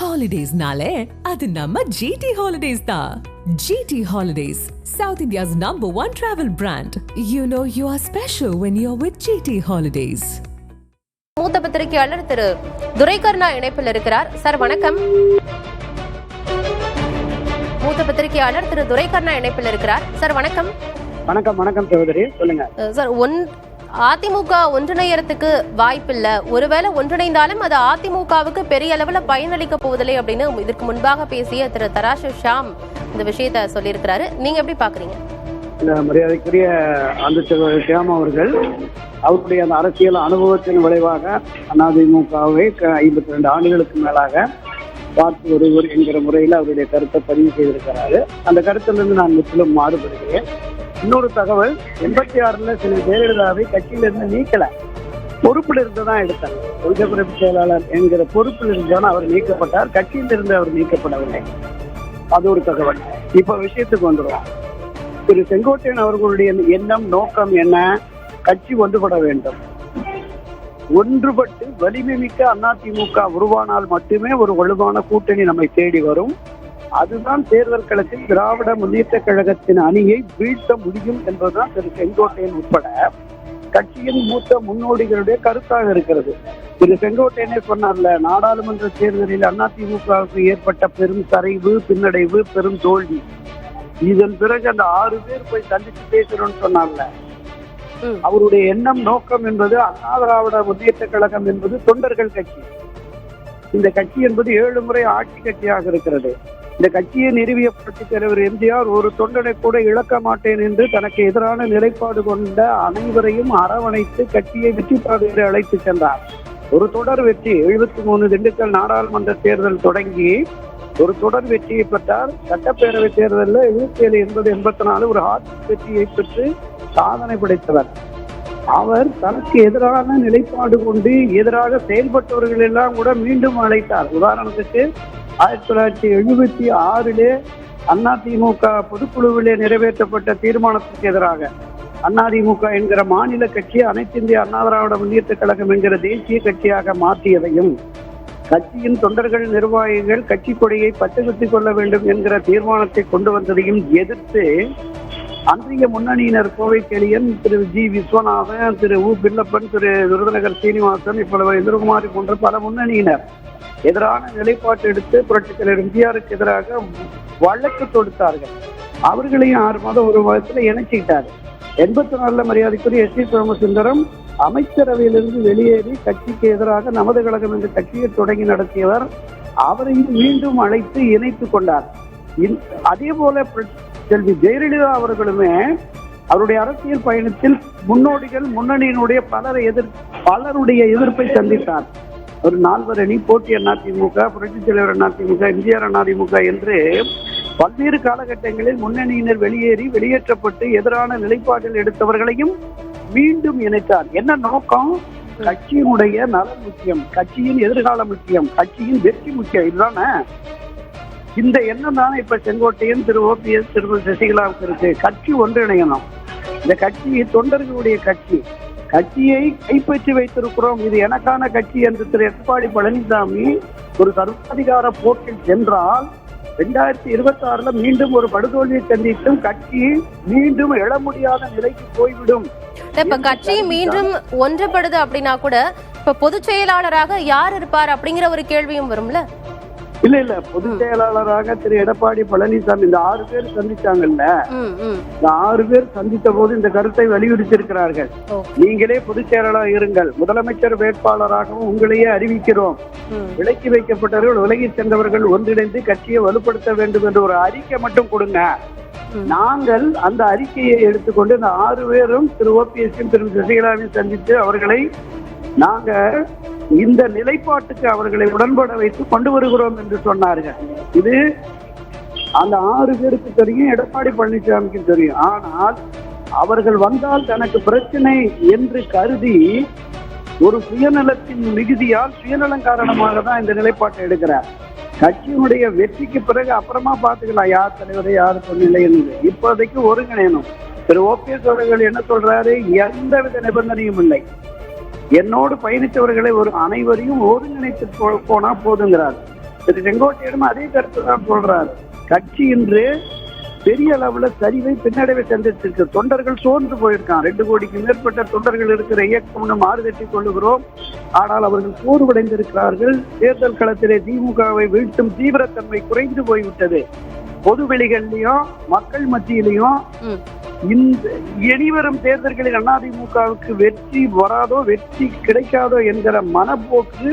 ஹாலிடேஸ்னாலே அது நம்ம ஜிடி ஹாலிடேஸ் தான் GT holidays south India's number one travel brand you know you are special when you are with GT holidays மூத்த பத்திரிகையாளர் திரு துரைகர்ணா இணைப்பில் இருக்கிறார். சார் வணக்கம். மூத்த பத்திரிகையாளர் திரு துரைகர்ணா இணைப்பில் இருக்கிறார். சார் வணக்கம். வணக்கம் வணக்கம் சகோதரி. சொல்லுங்க. சார் ஒன் அதிமுக ஒன்றிணையறதுக்கு வாய்ப்பில்லை. ஒருவேளை ஒன்றிணைந்தாலும் அது அதிமுகவுக்கு பெரிய அளவில் பயனளிக்க போவதில்லை அப்படின்னு இதற்கு முன்பாக பேசிய திரு தராஷு ஷாம் இந்த விஷயத்த சொல்லியிருக்கிறாரு. நீங்க எப்படி பாக்குறீங்க? இந்த மரியாதைக்குரிய அந்த ஷியாம் அவர்கள் அவருடைய அந்த அரசியல் அனுபவத்தின் விளைவாக அதிமுகவை ஐம்பத்தி ரெண்டு ஆண்டுகளுக்கு மேலாக பார்த்து ஒருவர் என்கிற முறையில் அவருடைய கருத்தை பதிவு செய்திருக்கிறாரு. அந்த கருத்திலிருந்து நான் முற்றிலும் மாறுபடுகிறேன். இன்னொரு தகவல் எண்பத்தி ஆறுல சில ஜெயலலிதாவை கட்சியிலிருந்து நீக்கல. பொறுப்பில் இருந்து தான் எடுத்தார். கொள்கை செயலாளர் என்கிற பொறுப்பில் இருந்தாலும் அவர் நீக்கப்பட்டார். கட்சியிலிருந்து அவர் நீக்கப்படவில்லை. அது ஒரு தகவல். இப்ப விஷயத்துக்கு வந்துடுவோம் திரு செங்கோட்டையன் அவர்களுடைய எண்ணம் நோக்கம் என்ன? கட்சி ஒன்றுபட வேண்டும். ஒன்றுபட்டு வலிமை மிக்க அதிமுக உருவானால் மட்டுமே ஒரு வலுவான கூட்டணி நம்மை தேடி வரும். அதுதான் தேர்தல் களத்தில் திராவிட முன்னேற்ற கழகத்தின் அணியை வீழ்த்த முடியும் என்பதுதான் திரு செங்கோட்டையன் உட்பட கட்சியின் மூத்த முன்னோடிகளுடைய கருத்தாக இருக்கிறது. திரு செங்கோட்டையனே சொன்னார்ல நாடாளுமன்ற தேர்தலில் அதிமுகவுக்கு ஏற்பட்ட பெரும் சரிவு பின்னடைவு பெரும் தோல்வி. இதன் பிறகு அந்த ஆறு பேர் போய் சந்திச்சு பேசணும்னு சொன்னார்ல. அவருடைய எண்ணம் நோக்கம் என்பது அண்ணா திராவிட முன்னேற்ற கழகம் என்பது தொண்டர்கள் கட்சி. இந்த கட்சி என்பது ஏழு முறை ஆட்சி கட்சியாக இருக்கிறது. இந்த கட்சியை நிறுவிய புரட்சித் தலைவர் எம்ஜிஆர் ஒரு தொண்டனை கூட இழக்க மாட்டேன் என்று தனக்கு எதிரான நிலைப்பாடு கொண்ட அனைவரையும் அரவணைத்து கட்சியை வெற்றி பாதையில் அழைத்து சென்றார். ஒரு தொடர் வெற்றி எழுபத்தி மூணு திண்டுக்கல் நாடாளுமன்ற தேர்தல் தொடங்கி ஒரு தொடர் வெற்றியை பெற்றார். சட்டப்பேரவை தேர்தலில் எழுபத்தி ஏழு எண்பது எண்பத்தி நாலு ஒரு ஹாட் வெற்றியை பெற்று சாதனை படைத்தவர். அவர் தனக்கு எதிரான நிலைப்பாடு கொண்டு எதிராக செயல்பட்டவர்கள் எல்லாம் கூட மீண்டும் அழைத்தார். உதாரணத்துக்கு ஆயிரத்தி தொள்ளாயிரத்தி எழுபத்தி ஆறிலே அதிமுக பொதுக்குழுவிலே நிறைவேற்றப்பட்ட தீர்மானத்துக்கு எதிராக அதிமுக என்கிற மாநில கட்சி அனைத்து இந்திய அண்ணா திராவிட முன்னேற்ற கழகம் என்கிற தேசிய கட்சியாக மாற்றியதையும் கட்சியின் தொண்டர்கள் நிர்வாகிகள் கட்சி கொடியை பச்சைகுத்திக் கொள்ள வேண்டும் என்கிற தீர்மானத்தை கொண்டு வந்ததையும் எதிர்த்து அன்றைய முன்னணியினர் கோவை கெளியன் திரு ஜி விஸ்வநாதன் திரு உ பில்லப்பன் திரு விருதுநகர் சீனிவாசன் இப்பொழுது இந்திரகுமாரி போன்ற பல முன்னணியினர் எதிரான நிலைப்பாட்டு எடுத்து புரட்சித் தலைவர் எம்ஜிஆருக்கு எதிராக வழக்கு தொடுத்தார்கள். அவர்களையும் ஆறு மாதம் ஒரு மாதத்துல இணைச்சிக்கிட்டாரு. எண்பத்தி நாலுல மரியாதைக்குரிய எஸ் டி சோமசுந்தரம் அமைச்சரவையிலிருந்து வெளியேறி கட்சிக்கு எதிராக நமது கழகம் என்ற கட்சியை தொடங்கி நடத்தியவர் அவரையும் மீண்டும் அழைத்து இணைத்துக் கொண்டார். இன்- அதே போல செல்வி ஜெயலலிதா அவர்களுமே அவருடைய அரசியல் பயணத்தில் முன்னோடிகள் முன்னணியினுடைய பலரை எதிர் பலருடைய எதிர்ப்பை சந்தித்தார். ஒரு நால்வர் அணி போட்டி அதிமுக புரட்சித் தலைவர் அதிமுக எம்ஜிஆர் அதிமுக என்று பல்வேறு காலகட்டங்களில் முன்னணியினர் வெளியேறி வெளியேற்றப்பட்டு எதிரான நிலைப்பாட்டில் எடுத்தவர்களையும் மீண்டும் இணைத்தார். என்ன நோக்கம்? கட்சியினுடைய நலன் முக்கியம் கட்சியின் எதிர்காலம் முக்கியம் கட்சியின் வெற்றி முக்கியம் இதுதானே? இந்த எண்ணம் தானே இப்ப செங்கோட்டையன் திரு ஓபிஎஸ் திருமதி சசிகலாவுக்கு இருக்கு. கட்சி ஒன்றிணையணும். இந்த கட்சி தொண்டர்களுடைய கட்சி. கட்சியை கைப்பற்றி வைத்திருக்கிறோம். இது எனக்கான கட்சி என்று திரு எடப்பாடி பழனிசாமி ஒரு சர்வாதிகார போக்கில் சென்றால் ரெண்டாயிரத்தி இருபத்தி ஆறுல மீண்டும் ஒரு படுதோல்வியை சந்தித்தும் கட்சி மீண்டும் எழ முடியாத நிலைக்கு போய்விடும். இப்ப கட்சி மீண்டும் ஒன்றுபடுது அப்படின்னா கூட இப்ப பொதுச் செயலாளராக யார் இருப்பார் அப்படிங்கிற ஒரு கேள்வியும் வரும்ல? இல்ல இல்ல. பொதுச் செயலாளராக திரு எடப்பாடி பழனிசாமி இந்த ஆறு பேர் சந்திச்சாங்கல்ல? இந்த ஆறு பேர் சந்தித்த போது இந்த கருத்தை வலியுறுத்தியிருக்கிறார்கள். நீங்களே பொதுச் செயலாளர் இருங்கள். முதலமைச்சர் வேட்பாளராகவும் உங்களையே அறிவிக்கிறோம். விலக்கி வைக்கப்பட்டவர்கள் விலகி சென்றவர்கள் ஒன்றிணைந்து கட்சியை வலுப்படுத்த வேண்டும் என்று ஒரு அறிக்கை மட்டும் கொடுங்க. நாங்கள் அந்த அறிக்கையை எடுத்துக்கொண்டு இந்த ஆறு பேரும் திரு ஓபிஎஸ்ஸையும் திரு சசிகலாவையும் சந்தித்து அவர்களை நாங்க இந்த நிலைப்பாட்டுக்கு அவர்களை உடன்பட வைத்து கொண்டு வருகிறோம் என்று சொன்னார்கள். இது அந்த ஆறு பேருக்கு தெரியும் எடப்பாடி பழனிசாமிக்கு தெரியும். ஆனால் அவர்கள் வந்தால் தனக்கு பிரச்சனை என்று கருதி ஒரு சுயநலத்தின் மிகுதியால் சுயநலம் காரணமாக தான் இந்த நிலைப்பாட்டை எடுக்கிறார். கட்சியினுடைய வெற்றிக்கு பிறகு அப்புறமா பார்த்துக்கலாம் யார் தலைவரை யார் சொன்னில்லை என்று இப்போதைக்கு ஒருங்கிணையணும். திரு ஓபிஎஸ் அவர்கள் என்ன சொல்றாரு? எந்தவித நிபந்தனையும் இல்லை. என்னோடு பயணித்தவர்களை ஒரு அனைவரையும் ஒருங்கிணைத்து போனா போதுங்கிறார். திரு செங்கோட்டையிடம் அதே கருத்து தான் சொல்றாரு. கட்சி இன்று பெரிய அளவுல சரிவை பின்னடைவை சந்திச்சிருக்கு. தொண்டர்கள் சோர்ந்து போயிருக்கான். ரெண்டு கோடிக்கு மேற்பட்ட தொண்டர்கள் இருக்கிற இயக்கம் மாறுதட்டி கொள்ளுகிறோம். ஆனால் அவர்கள் சோர்வடைந்திருக்கிறார்கள். தேர்தல் களத்திலே திமுகவை வீழ்த்தும் தீவிரத்தன்மை குறைந்து போய்விட்டது. பொது வெளிகள்லயும் மக்கள் மத்தியிலையும். இந்த இனிவரும் தேர்தல்களில் அதிமுகவுக்கு வெற்றி வராதோ வெற்றி கிடைக்காதோ என்கிற மனப்போக்கு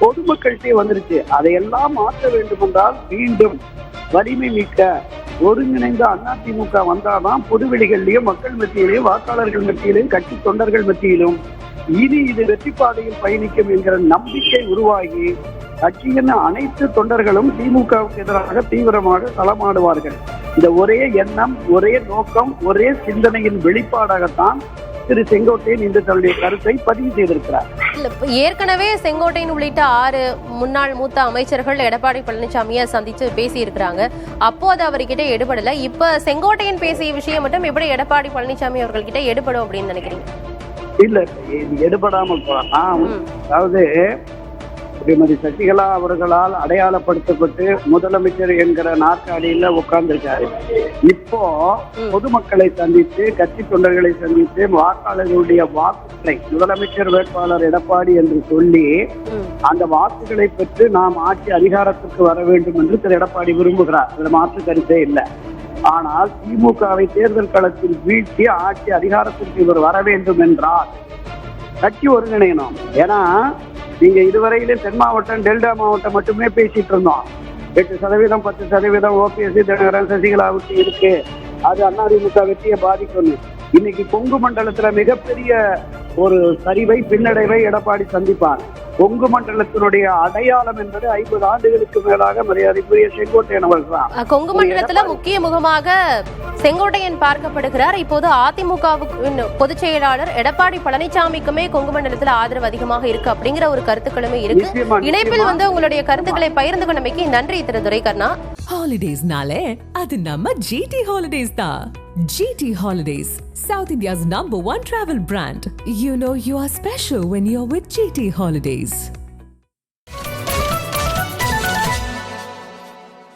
பொதுமக்கள்கிட்டே வந்துருச்சு அதையெல்லாம் மாற்ற வேண்டும் என்றால் மீண்டும் வலிமை மிக்க ஒருங்கிணைந்த அதிமுக வந்தாதான் பொதுவெளிகளிலும் மக்கள் மத்தியிலும் வாக்காளர்கள் மத்தியிலும் கட்சி தொண்டர்கள் மத்தியிலும் இனி இது வெற்றி பாதையில் பயணிக்கும் என்கிற நம்பிக்கை உருவாகி கட்சியின் அனைத்து தொண்டர்களும் திமுகவுக்கு எதிராக தீவிரமாக களமாடுவார்கள். இந்த ஒரே எண்ணம் ஒரே நோக்கம் ஒரே சிந்தனையின் வெளிப்பாடாகத்தான் திரு செங்கோட்டையன் இன்று தன்னுடைய கருத்தை பதிவு செய்திருக்கிறார். ஏற்கனவே செங்கோட்டையன் உள்ளிட்ட ஆறு முன்னாள் மூத்த அமைச்சர்கள் எடப்பாடி பழனிசாமியை சந்திச்சு பேசி இருக்கிறாங்க அப்போ அது அவர்கிட்ட எடுபடல. இப்ப செங்கோட்டையன் பேசிய விஷயம் மட்டும் எப்படி எடப்பாடி பழனிசாமி அவர்கள்கிட்ட எடுபடும் அப்படின்னு நினைக்கிறீங்க? இல்ல எடுபடாமல் போலாம். அதாவது ஸ்ரீமதி சசிகலா அவர்களால் அடையாளப்படுத்தப்பட்டு முதலமைச்சர் என்கிற நாற்காலியில உட்கார்ந்திருக்காரு. இப்போ. பொதுமக்களை சந்தித்து கட்சி தொண்டர்களை சந்தித்து வாக்காளர்களுடைய வாக்குகளை முதலமைச்சர் வேட்பாளர் எடப்பாடி என்று சொல்லி அந்த வாக்குகளை பெற்று நாம் ஆட்சி அதிகாரத்திற்கு வர வேண்டும் என்று திரு எடப்பாடி விரும்புகிறார். அதுல மாற்று கருத்தே இல்லை. ஆனால் திமுகவை தேர்தல் களத்தில் வீழ்த்தி ஆட்சி அதிகாரத்திற்கு இவர் வர வேண்டும் என்றால் கட்சி ஒருங்கிணையணும். ஏன்னா நீங்க இதுவரையிலே தென் மாவட்டம் டெல்டா மாவட்டம் மட்டுமே பேசிட்டு இருந்தோம். எட்டு சதவீதம் பத்து சதவீதம் ஓபிஎஸ்சி தினகரன் சசிகலாவுக்கு இருக்கு. அது அதிமுக வெற்றியை பாதிக்கும் இன்னைக்கு கொங்கு மண்டலத்துல மிகப்பெரிய ஒரு சரிவை பின்னடைவை எடப்பாடி சந்திப்பார். கொங்கு மண்டலத்தினுடைய அடையாளம் என்பது ஐம்பது ஆண்டுகளுக்கு மேலாக மரியாதைக்குரிய செங்கோட்டையன் அவர்கள் கொங்கு மண்டலத்துல முக்கிய முகமாக செங்கோட்டையன் பார்க்கப்படுகிறார். இப்போது அதிமுகவுக்கு பொதுச் செயலாளர் எடப்பாடி பழனிசாமிக்குமே கொங்கு மண்டலத்துல ஆதரவு அதிகமாக இருக்கு அப்படிங்கிற ஒரு கருத்துக்களுமே இருக்கு. இணைப்பில். வந்து உங்களுடைய கருத்துக்களை பகிர்ந்து கொண்டமைக்கு நன்றி திரு துரைகர்ணா ஹாலிடேஸ்னாலே அது நம்ம ஜிடி ஹாலிடேஸ் தான். GT holidays south India's number one travel brand you know you are special when you are with GT holidays